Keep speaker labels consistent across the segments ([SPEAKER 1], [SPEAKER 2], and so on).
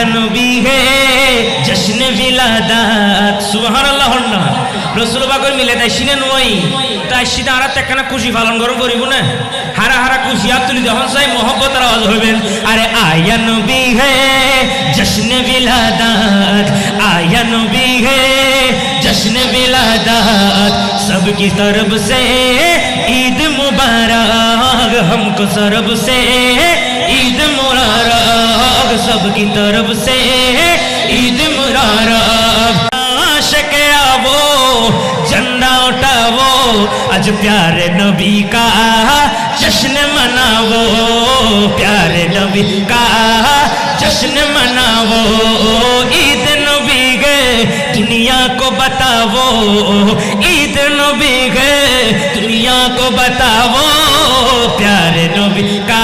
[SPEAKER 1] आया नबी है जश्न विलादत সুবহান আল্লাহ না রসুল বাগর মিলে তাই সিনে নই তাই সিনে আর একখানা খুশি পালন করো করিব না হারা হারা খুশি আর তুলি যখন চাই মোহব্বতের আওয়াজ হইবেন আরে আয়া নবী হে জশ্ন विलादत आया नबी है जश्न विलादत सबकी तरफ से ईद मुबारक हमको सरब से ईद मुबारक सबकी तरफ़ से, ईद मुबारक। आशिक आवो झंडा उठावो आज प्यारे नबी का जश्न मनावो प्यारे नबी का जश्न मनावो ईद नबी गए दुनिया को बतावो ईद नबी गए दुनिया को बतावो प्यारे नबी का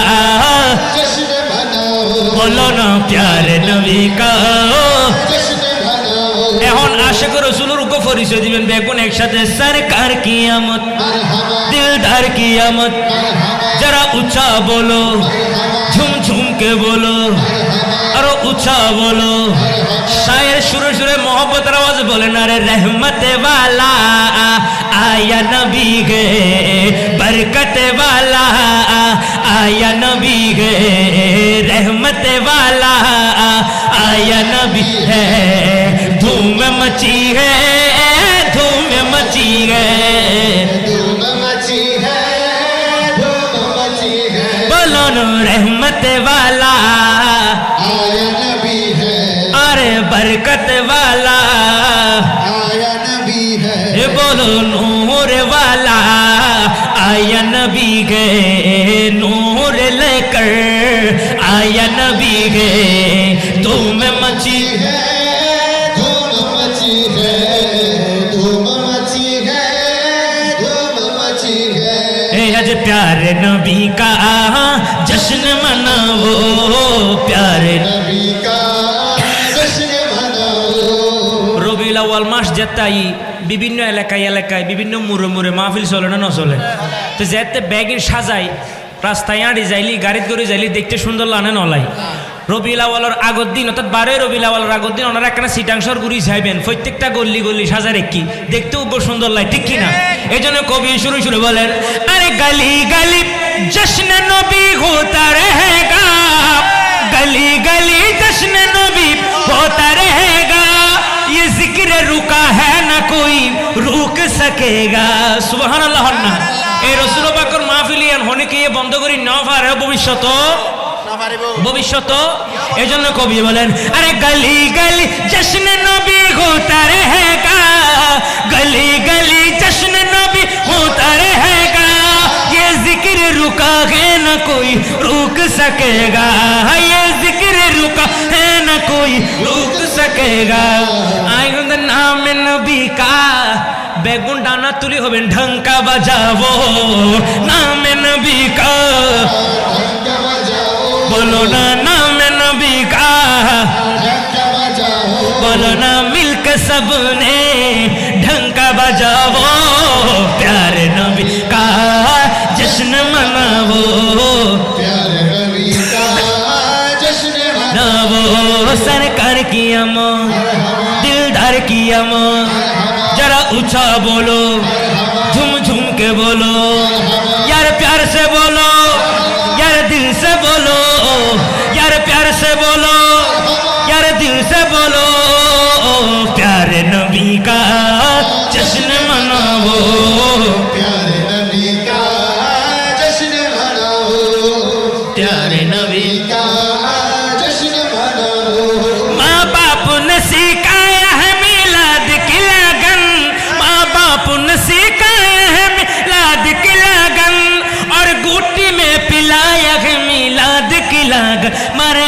[SPEAKER 1] बोलो ना।
[SPEAKER 2] মালিকা।
[SPEAKER 1] এখন পরিচয় দিবেন দেখুন একসাথে সরকার কিয়ামত দিলদার কিয়ামত যারা উঁচা বলো ঝুমঝুমকে বলো আরও বলো। সুরে সুরে মোহব্বতের আওয়াজ বলেন আরে রহমতে বালা আয়া নবী গে বরকতে বালা আয়া নবী গে। है धूम मची है धूम मची है।
[SPEAKER 2] धूम मची है धूम मची है।
[SPEAKER 1] बोलो रहमत वाला।
[SPEAKER 2] आया नबी है।
[SPEAKER 1] अरे बरकत वाला।
[SPEAKER 2] आया नबी है।
[SPEAKER 1] बोलो नूर वाला। आया नबी गए नूर लेकर। आया नबी गए तुम मची
[SPEAKER 2] है धूम मची है धूम मची है धूम मची है
[SPEAKER 1] ए आज प्यारे नबी का जश्न मनाओ प्यारे
[SPEAKER 2] नबी का जश्न मनाओ
[SPEAKER 1] রবিউল আউয়াল মাস যেতাই বিভিন্ন এলাকায় এলাকায় বিভিন্ন মুড়ে মুড়ে মাহফিল চলে না নচলে তো যেতে ব্যাগের সাজাই রাস্তায় আড়ি যাইলি গাড়িত করে যাইলি দেখতে সুন্দর লানে নলাই রবিউল আওয়ালের আগর দিন অর্থাৎ বারোই রবিউল আওয়ালের আগর দিন ওনারা একটা সিটাংশর গুড়ি চাইবেন প্রত্যেকটা গল্লি গল্লি সাজা রেখি দেখতেও খুব সুন্দর লাগে ঠিক কিনা এই জন্য কবি শুরু শুরু বলেন আরে গালি গালি জশ্ন নবী হোতা রহেগা गली गली जश्न नबी होता रहेगा ये जिक्र रुका है ना कोई रुक सकेगा সুবহান আল্লাহ না এই রসুল পাকর মাহফিলিয়ান হনিকে ইয়ে বন্ধ করি ন পারে ভবিষ্যৎ ভবিষ্যৎ এই জন্য কবি বলেন আরে গলি গলি জশ্ন নবী হোতা रहेगा गली गली जश्न नबी होता रहेगा ये जिक्र रुका है न कोई रुक सकेगा ये जिक्र रुका है न कोई रुक सकेगा आई हूं द नाम नबी का বেগুন ডানা তুলি হবেন ঢঙ্কা বাজাবো নাম নবী কা
[SPEAKER 2] ढंका बजाओ
[SPEAKER 1] বলো না নাম নবী কা
[SPEAKER 2] ढंका बजाओ
[SPEAKER 1] बोलो ना मिलकर सबने ढंका बजाओ प्यारे नबी का जश्न मनावो
[SPEAKER 2] प्यारे नबी का जश्न
[SPEAKER 1] नवो सरकार की अमो दिलदार की अमो जरा ऊंचा बोलो झूम झूम के बोलो यार प्यार से बोलो यार दिल से बोलो यार प्यार से बोलो यार दिल से बोलो प्यारे नबी का जश्न मनाओ।
[SPEAKER 2] प्यारे नबी का जश्न मनाओ।
[SPEAKER 1] प्यारे नबी
[SPEAKER 2] का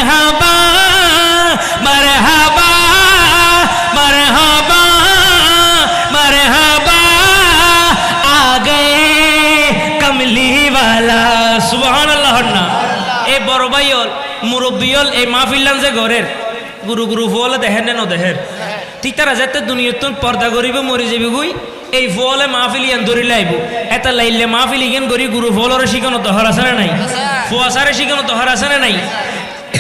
[SPEAKER 1] হাবা মার আল্লাহ না এ বড় ভাইল মুরব্বিয়ল এই মাহফিল্লান যে ঘরের গুরু গুরু ফুয়ালে দেখেন ন দেহের ঠিক তারা যাতে দুনিয়াত পর্দা করিব মরি যাবি গুই এই ফলে মাহফিল ইয়ান ধরি লাইব এটা লাইলে মাহফিল ইগেন করি গুরু ফলরে শিখানো তহর আছে না নাই ফুয়াশারে শিখানো তহর আছে না নাই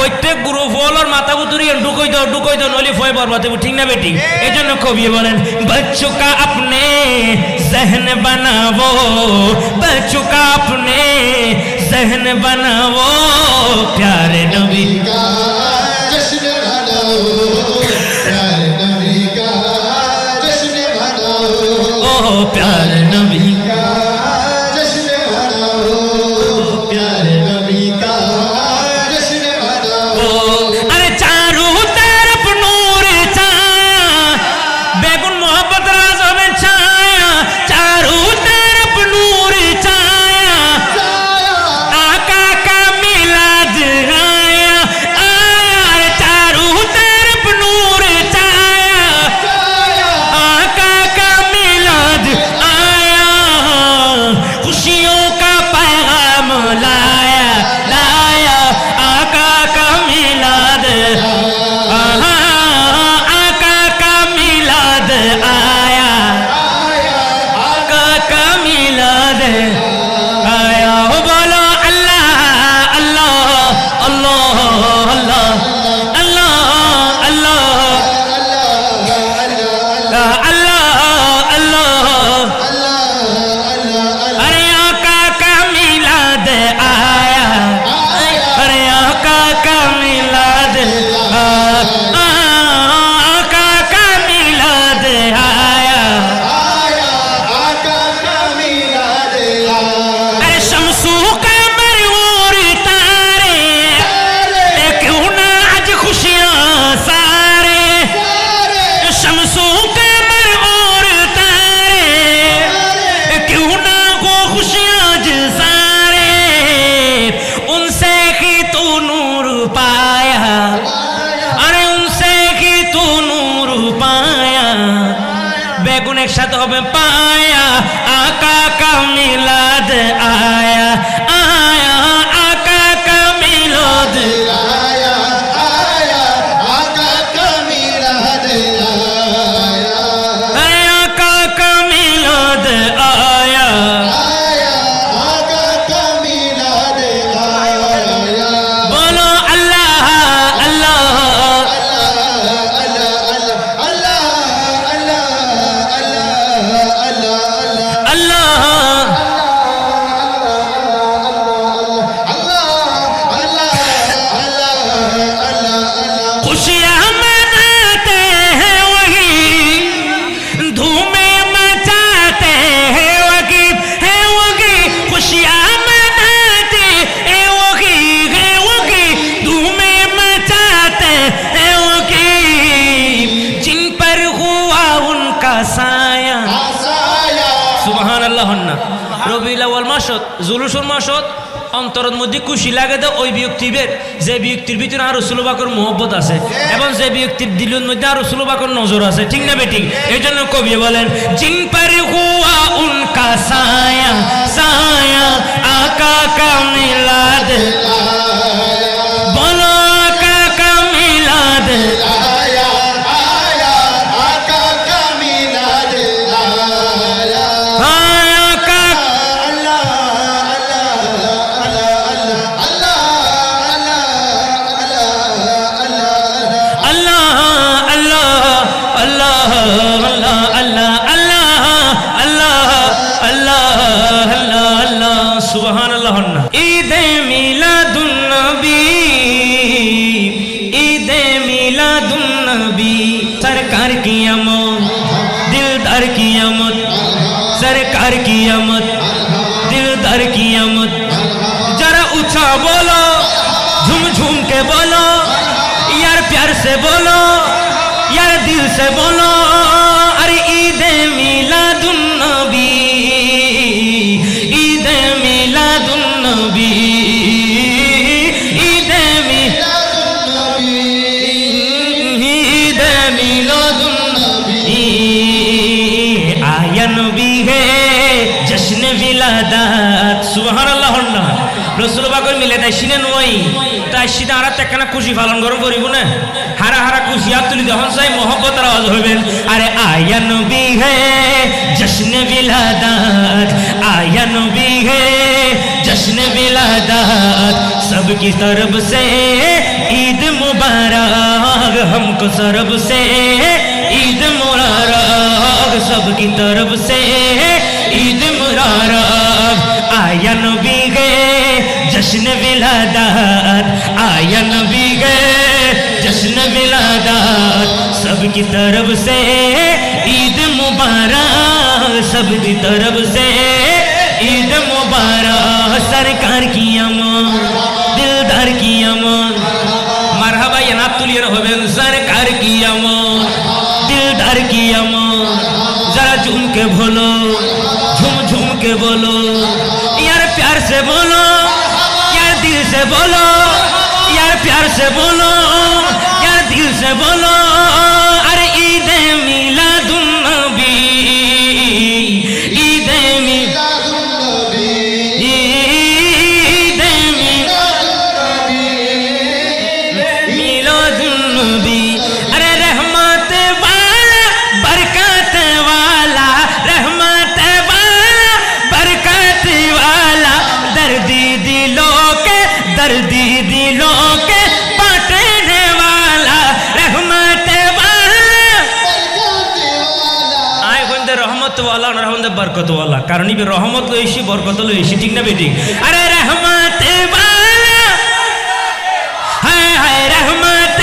[SPEAKER 1] প্রত্যেক গুরু ফলর মাথা বুতুরি ঢুকই দাও ঢুকই দাও নলি ফয় বরবাদ দেবো ঠিক না বেটি? এই জন্য কবি বলেন বাচ্চু কা আপনে জহন বানাবো বাচ্চু কা আপনে জহন বানাবো প্যারে নবী आया आका का मिलाद आया আসায়া। সুবাহান আল্লাহ হন্না। মাসত জুলুসুর মাসত অন্তরের মধ্যে খুশি লাগে দে ওই ব্যক্তিদের যে ব্যক্তির ভিতরে আরও সুলবাকর মোহব্বত আছে এবং যে ব্যক্তির দিলের মধ্যে আরও সুলবাকর নজর আছে। ঠিক না বেটি? এই জন্য কবি বলেন জিন পারি হুয়া উনকা সায়া সায়া আকা কামিলা দে सरकार की आमद दिलदार की आमद सरकार की आमद दिलदार की आमद जरा ऊँचा बोलो, झूम झूम के बोलो, यार प्यार से बोलो, यार दिल से बोलो। ईद मिलादुन नबी आया नबी है বিলাদাত সুবহানাল্লাহ না রসুল বাগর মিলে তাই সিনে নই তাই সিনে আর একখানা খুশি পালন করুন করিব না হারা হারা খুশি আর তুলি যখন চাই মোহব্বতের আওয়াজ হইবেন আরে আয়া নবী হে জশ্ন বিলাদাত আয়া নবী হে जश्न विलादात सबकी तरफ से ईद मुबारक हमको सरब से सब सब की तरफ़ से ईद मुरारब आया नबी गए जश्न विलादात आया नबी गए जश्न विलादात सब की तरफ़ से ईद मुबारक। सब की तरफ़ से ईद मुबारक। सरकार की अमान, दिलदार की अमन। मरहबा ये नातुलिया तुलियन हो सरकार की अमन, दिलदार की अमान। जरा झूम के बोलो झूम झूम के बोलो यार प्यार से बोलो यार दिल से बोलो यार प्यार से बोलो यार दिल से बोलो अरे ईद मिलादुन রহমতওয়ালা না রহমত বরকতওয়ালা। কারণ ইবে রহমত লইছি বরকত লইছি ঠিক না বেটি আরে রহমত হ্যাঁ বিঘে রহমত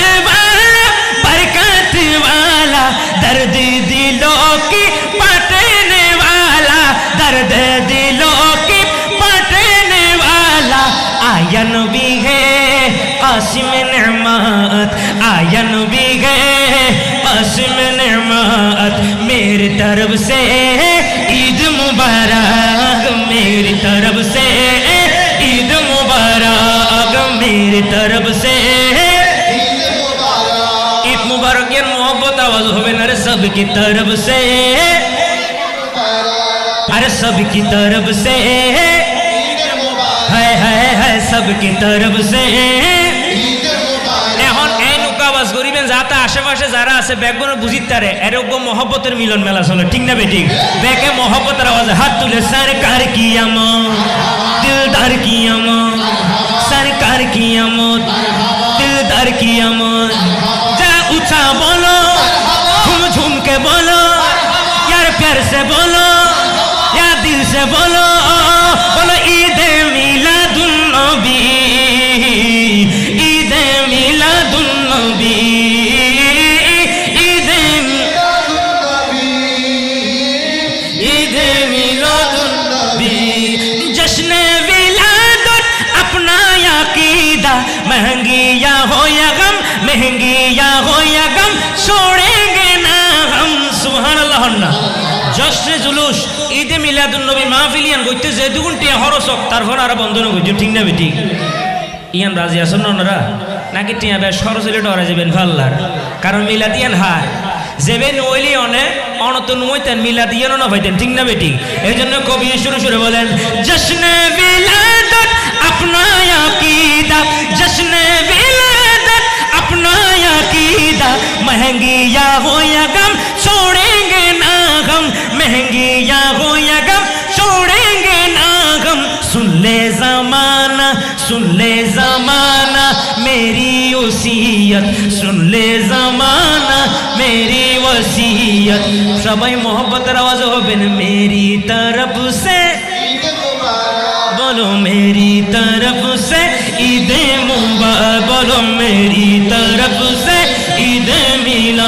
[SPEAKER 1] বরকত नबी नबी میری طرف سے عید مبارک میری طرف سے عید مبارک میری طرف سے عید مبارکের محبت আওয়াজ হবে না রে সব কি طرف سے আরে সব কি طرف سے ہے ہے ہے سب کی طرف سے আওয়াজ করিবেন, যাতে আশেপাশে যারা আছে ব্যাগ ব্যাগগুলো বুঝি তারে এরকম মহব্বতের মিলন মেলা চলে। ঠিক না বেটি ব্যাগে মহব্বতের আওয়াজ, হাত তুলে সার কার কি আমত দিলদার কি আমত সার কার কি আমত দিলদার কি আমত যা উঁচা বলো ঝুম ঝুমকে বলো, ইয়ার প্যার সে বলো, ইয়া দিল সে বলো। ছোড়েঙ্গে না হাম সুহান আল্লাহ না জশ্রে জুলুস ঈদে মিলাদুল নবী মাহফিলিয়ান করতে যে দুগুণটি হরসক তারপর আর বন্ধন করছে ঠিক না বেটি? ইয়ান রাজি আসন ওনারা? নাকি টিয়া বেশ সরসরি ডরা যাবেন ফাল্লার কারণ মিলাদিয়ান হায়, যেবেন ওইলি অনে, অনতন মইতেন মিলাদিয়ান না ভাইতেন, ঠিক না বেটি? এই জন্য কবি শুরু শুরু বলেন, জশ্নে বিলাদত আপনা দা জশ্নে महँगी या हो या गम, छोड़ेंगे ना गम। महँगी या हो या गम, छोड़ेंगे ना गम। सुन ले जमाना, सुन ले जमाना, मेरी वसीयत। सुन ले जमाना, मेरी वसीयत। सबई मोहब्बत रवाज हो बिन मेरी तरफ़ से। बोलो मेरी तरफ़ से, ईद मुबारक, बोलो मेरी तरफ़ से। ईद